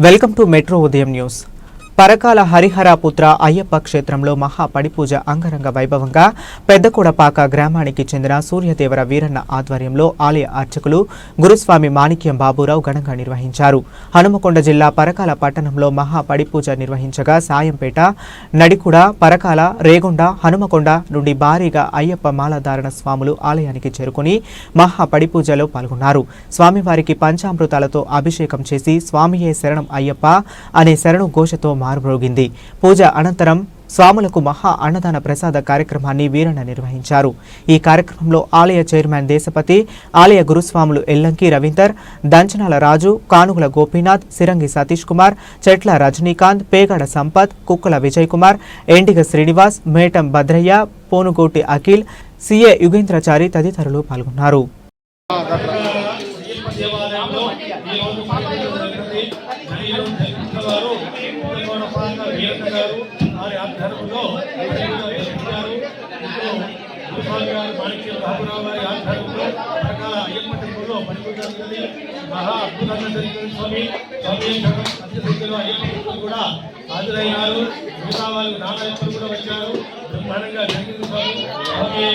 welcome to Metro Udayam news Parakala హరిహరాపుత్ర Ayyappa క్షేత్రంలో మహా పడిపూజ అంగరంగ వైభవంగా పెద్దకూడపాక గ్రామానికి చెందిన సూర్యదేవర వీరన్న ఆధ్వర్యంలో ఆలయ అర్చకులు గురుస్వామి మాణిక్యం బాబురావు ఘనంగా నిర్వహించారు. హనుమకొండ జిల్లా పరకాల పట్టణంలో మహా పడిపూజ నిర్వహించగా సాయంపేట నడికుడ పరకాల రేగొండ హనుమకొండ నుండి భారీగా అయ్యప్ప మాలధారణ స్వాములు ఆలయానికి చేరుకుని మహా పడిపూజలో పాల్గొన్నారు. స్వామివారికి పంచామృతాలతో అభిషేకం చేసి స్వామియే శరణం అయ్యప్ప అనే శరణు ఘోషతో మారుమ్రోగింది. పూజ అనంతరం స్వాములకు మహా అన్నదాన ప్రసాద కార్యక్రమాన్ని వీరన్న నిర్వహించారు. ఈ కార్యక్రమంలో ఆలయ చైర్మన్ దేశపతి ఆలయ గురుస్వాములు ఎల్లంకి రవీందర్ దంచనాల రాజు కానుగుల గోపీనాథ్ సిరంగి సతీష్ కుమార్ చెట్ల రజనీకాంత్ పేగడ సంపత్ కుక్కల విజయ్ కుమార్ ఎండిగ శ్రీనివాస్ మేటం భద్రయ్య పోనుగోటి అఖిల్ సిఏ యుగేంద్రచారి తదితరులు పాల్గొన్నారు. ఈ వారి ఆధ్వర్యంలో జరిగించారు ఇప్పుడు గారు మాణిక్య బాబురావు గారి ఆధ్వర్యంలో రకాల అయ్యప్ప టెంపుల్లో మహా అద్భుతంగా జరిగింది స్వామి స్వామి అయ్యప్ప కూడా హాజరయ్యారు మిగతా వాళ్ళు నాగయ్యప్పలు కూడా వచ్చారు. బ్రహ్మాండంగా జరిగింది స్వామి. స్వామి